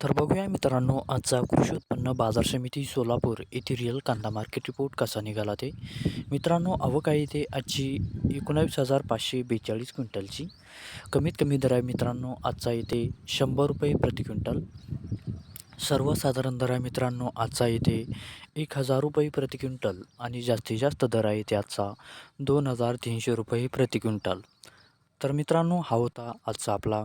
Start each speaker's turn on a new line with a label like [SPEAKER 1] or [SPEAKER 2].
[SPEAKER 1] तर बघूया मित्रांनो आजचा कृषी उत्पन्न बाजार समिती सोलापूर येथे रिअल कांदा मार्केट रिपोर्ट कसा निघाला ते. मित्रांनो आवक आहे ते आजची एकोणावीस हजार पाचशे बेचाळीस क्विंटलची. कमीत कमी दर आहे मित्रांनो आजचा येते शंभर रुपये प्रति क्विंटल. सर्वसाधारण दर आहे मित्रांनो आजचा येते एक हजार रुपये प्रति क्विंटल आणि जास्तीत जास्त दर आहे ते आजचा दोन हजार तीनशे रुपये प्रति क्विंटल. तर मित्रांनो हा होता आजचा आपला